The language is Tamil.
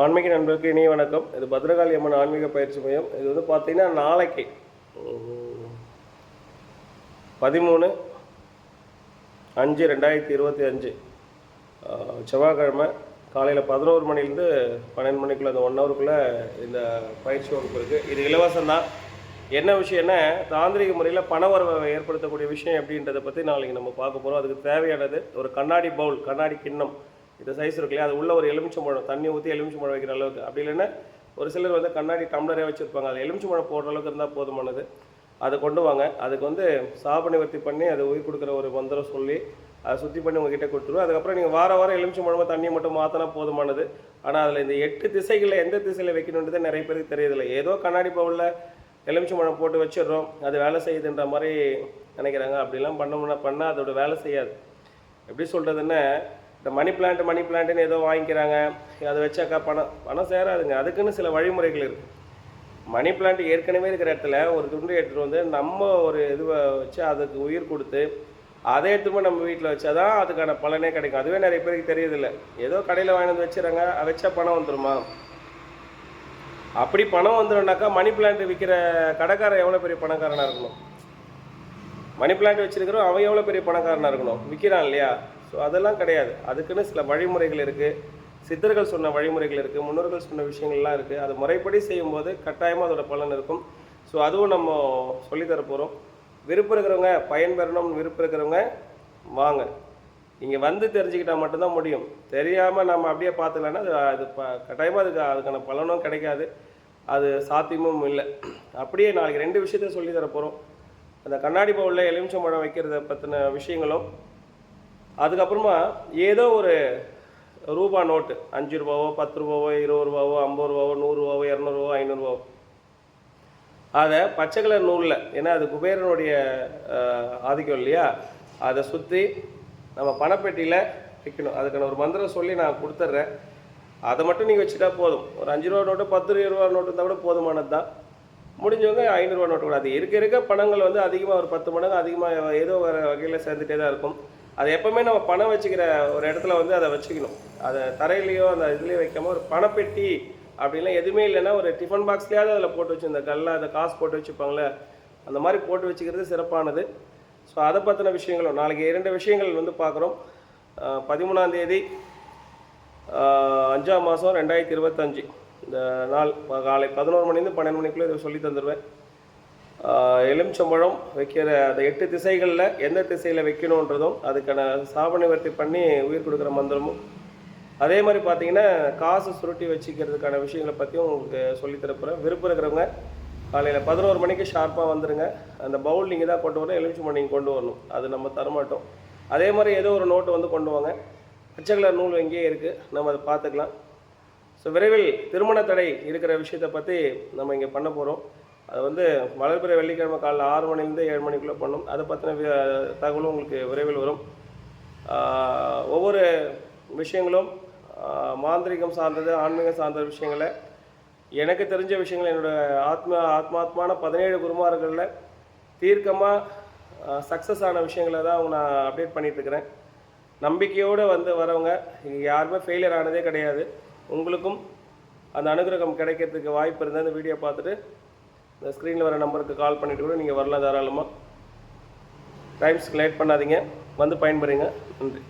ஆன்மீக நண்பருக்கு இனிய வணக்கம். இது பத்ரகாளி அம்மன் ஆன்மீக பயிற்சி மையம். இது வந்து பார்த்தீங்கன்னா நாளைக்கு பதிமூணு அஞ்சு ரெண்டாயிரத்தி இருபத்தி அஞ்சு செவ்வாய்க்கிழமை காலையில் பதினோரு மணிலேருந்து பன்னெண்டு மணிக்குள்ளே அந்த ஒன் ஹவருக்குள்ளே இந்த பயிற்சி வகுப்பு இருக்குது இது இலவசம்தான். என்ன விஷயம்னா தாந்திரிக முறையில் பண வரவை ஏற்படுத்தக்கூடிய விஷயம் அப்படின்றத பற்றி நாளைக்கு நம்ம பார்க்க போகிறோம் அதுக்கு தேவையானது ஒரு கண்ணாடி பவுல் கண்ணாடி கிண்ணம். இந்த சைஸ் இருக்கு இல்லையா அது உள்ள ஒரு எலுமிச்சம்பழம் தண்ணி ஊற்றி எலுமிச்சம்பழம் வைக்கிற அளவுக்கு. அப்படி இல்லைன்னா ஒரு சிலர் வந்து கண்ணாடி டம்ளரே வச்சுருப்பாங்க. அது எலுமிச்சம்பழம் போடுற அளவுக்கு இருந்தால் போதுமானது. அதை கொண்டு வாங்க. அதுக்கு வந்து சாப நிவர்த்தி பண்ணி அது உயிர் கொடுக்குற ஒரு மந்திரம் சொல்லி அதை சுற்றி பண்ணி உங்ககிட்ட கொடுத்துருவோம். அதுக்கப்புறம் நீங்கள் வார வாரம் எலுமிச்சம்பழமாக தண்ணியை மட்டும் மாற்றினா போதுமானது. ஆனால் அதில் இந்த எட்டு திசைகளில் எந்த திசையில் வைக்கணுன்றது நிறைய பேருக்கு தெரியதில்லை. ஏதோ கண்ணாடி பவுலில் எலுமிச்சம்பழம் போட்டு வச்சிடுறோம். அது வேலை செய்யுதுன்ற மாதிரி நினைக்கிறாங்க. அப்படிலாம் பண்ணோம்னா பண்ணால் அதோட வேலை செய்யாது. எப்படி சொல்கிறதுன்னா இந்த மணி பிளான்ட் மணி பிளான்ட்னு ஏதோ வாங்கிக்கிறாங்க. அதை வச்சாக்கா பணம் பணம் சேராதுங்க. அதுக்குன்னு சில வழிமுறைகள் இருக்குது மணி பிளான்ட் ஏற்கனவே இருக்கிற இடத்துல ஒரு துண்டு எடுத்துகிட்டு வந்து நம்ம ஒரு இதுவை வச்சு அதுக்கு உயிர் கொடுத்து அதை எடுத்து போய் நம்ம வீட்டில் வச்சாதான் அதுக்கான பலனே கிடைக்கும். அதுவே நிறைய பேருக்கு தெரியதில்லை. ஏதோ கடையில் வாங்கி வந்து வச்சுறாங்க வச்சா பணம் வந்துருமா? அப்படி பணம் வந்துடும்னாக்கா மணி பிளான்ட் விற்கிற கடைக்காரன் எவ்வளோ பெரிய பணக்காரனாக இருக்கணும்? மணி பிளான்ட் வச்சுருக்கிறோம் அவன் எவ்வளோ பெரிய பணக்காரனாக இருக்கணும்? விற்கிறான் இல்லையா? ஸோ அதெல்லாம் கிடையாது. அதுக்குன்னு சில வழிமுறைகள் இருக்குது சித்தர்கள் சொன்ன வழிமுறைகள் இருக்குது முன்னோர்கள் சொன்ன விஷயங்கள்லாம் இருக்குது அது முறைப்படி செய்யும்போது கட்டாயமாக அதோட பலன் இருக்கும். ஸோ அதுவும் நம்ம சொல்லித்தர போகிறோம் விருப்பம் இருக்கிறவங்க பயன்பெறணும்னு விருப்பம் இருக்கிறவங்க வாங்க. இங்கே வந்து தெரிஞ்சுக்கிட்டால் மட்டும்தான் முடியும். தெரியாமல் நம்ம அப்படியே பார்த்துக்கலன்னா அது அது ப கட்டாயமாக அதுக்கு அதுக்கான பலனும் கிடைக்காது. அது சாத்தியமும் இல்லை. அப்படியே நாளைக்கு ரெண்டு விஷயத்த சொல்லி தர போகிறோம் அந்த கண்ணாடி பவுலில் எலுமிச்சம்பழம் வைக்கிறத பற்றின விஷயங்களும் அதுக்கப்புறமா ஏதோ ஒரு ரூபா நோட்டு அஞ்சு ரூபாவோ பத்து ரூபாவோ இருபது ரூபாவோ ஐம்பது ரூபாவோ நூறுரூவாவோ இரநூறுவோ ஐநூறுரூவாவோ அதை பச்சை கலர் நூலில் ஏன்னா அது குபேரனுடைய ஆதிக்கம் இல்லையா? அதை சுற்றி நம்ம பணப்பெட்டியில் வைக்கணும். அதுக்கான ஒரு மந்திரம் சொல்லி நான் கொடுத்துட்றேன். அதை மட்டும் நீங்கள் வச்சுட்டா போதும். ஒரு அஞ்சு ரூபா நோட்டு பத்து ரூபா நோட்டு இருந்தால் கூட போதுமானது தான் முடிஞ்சவங்க ஐநூறுரூவா நோட்டு கூட. அது இருக்க இருக்க பணங்கள் வந்து அதிகமாக ஒரு பத்து மடங்கு அதிகமாக ஏதோ ஒரு வகையில் சேர்ந்துட்டே தான் இருக்கும். அது எப்பவுமே நம்ம பணம் வச்சுக்கிற ஒரு இடத்துல வந்து அதை வச்சுக்கணும். அதை தரையிலையோ அந்த இதுலேயோ வைக்காமல் ஒரு பணப்பெட்டி அப்படின்லாம் எதுவுமே இல்லைன்னா ஒரு டிஃபன் பாக்ஸ்லேயாவது அதில் போட்டு வச்சு இந்த கல்ல அதை காசு போட்டு வச்சுப்பாங்களே அந்த மாதிரி போட்டு வச்சுக்கிறது சிறப்பானது. ஸோ அதை பற்றின விஷயங்களும் நாளைக்கு இரண்டு விஷயங்கள் வந்து பார்க்குறோம். பதிமூணாம் தேதி அஞ்சாம் மாதம் ரெண்டாயிரத்தி இருபத்தஞ்சு. இந்த நாள் காலை பதினோரு மணிலேருந்து பன்னெண்டு மணிக்குள்ளே இதை சொல்லி தந்துடுவேன் எலுமிச்சம்பழம் வைக்கிற அந்த எட்டு திசைகளில் எந்த திசையில் வைக்கணுன்றதும் அதுக்கான சாப நிவர்த்தி பண்ணி உயிர் கொடுக்குற மந்திரமும். அதே மாதிரி பார்த்தீங்கன்னா காசு சுருட்டி வச்சுக்கிறதுக்கான விஷயங்களை பற்றியும் உங்களுக்கு சொல்லித்தரப்போகிறேன் விருப்பம் இருக்கிறவங்க காலையில் பதினோரு மணிக்கு ஷார்ப்பாக வந்துடுங்க அந்த பவுல் நீங்கள் தான் கொண்டு வரணும் எலுமிச்சம்பழம் நீங்கள் கொண்டு வரணும். அது நம்ம தரமாட்டோம். அதே மாதிரி ஏதோ ஒரு நோட்டு வந்து கொண்டு வாங்க. பச்சை கலர் நூல் எங்கேயே இருக்குது நம்ம அதை பார்த்துக்கலாம். ஸோ விரைவில் திருமண தடை இருக்கிற விஷயத்தை பற்றி நம்ம இங்கே பண்ண போகிறோம் அது வந்து வளர்பிற வெள்ளிக்கிழமை காலைல ஆறு மணிலேருந்து ஏழு மணிக்குள்ளே பண்ணும். அதை பற்றின வி- தகவலும் உங்களுக்கு விரைவில் வரும். ஒவ்வொரு விஷயங்களும் மாந்திரிகம் சார்ந்தது ஆன்மீகம் சார்ந்த விஷயங்களை எனக்கு தெரிஞ்ச விஷயங்கள் என்னோட ஆத்மா ஆத்மாத்மான பதினேழு குருமார்களில் தீர்க்கமாக சக்ஸஸ் ஆன விஷயங்களை தான் அவங்க நான் அப்டேட் பண்ணிட்டுருக்கிறேன். நம்பிக்கையோடு வந்து வரவங்க இங்கே யாருமே ஃபெயிலியர் ஆனதே கிடையாது. உங்களுக்கும் அந்த அனுகிரகம் கிடைக்கிறதுக்கு வாய்ப்பு இருந்தால் இந்த வீடியோ பார்த்துட்டு இந்த ஸ்க்ரீனில் வர நம்பருக்கு கால் பண்ணிவிட்டு கூட நீங்கள் வரலாம் தாராளமாக டைம்ஸ்க்கு லேட் பண்ணாதீங்க. வந்து பயன்பெறுங்க. நன்றி.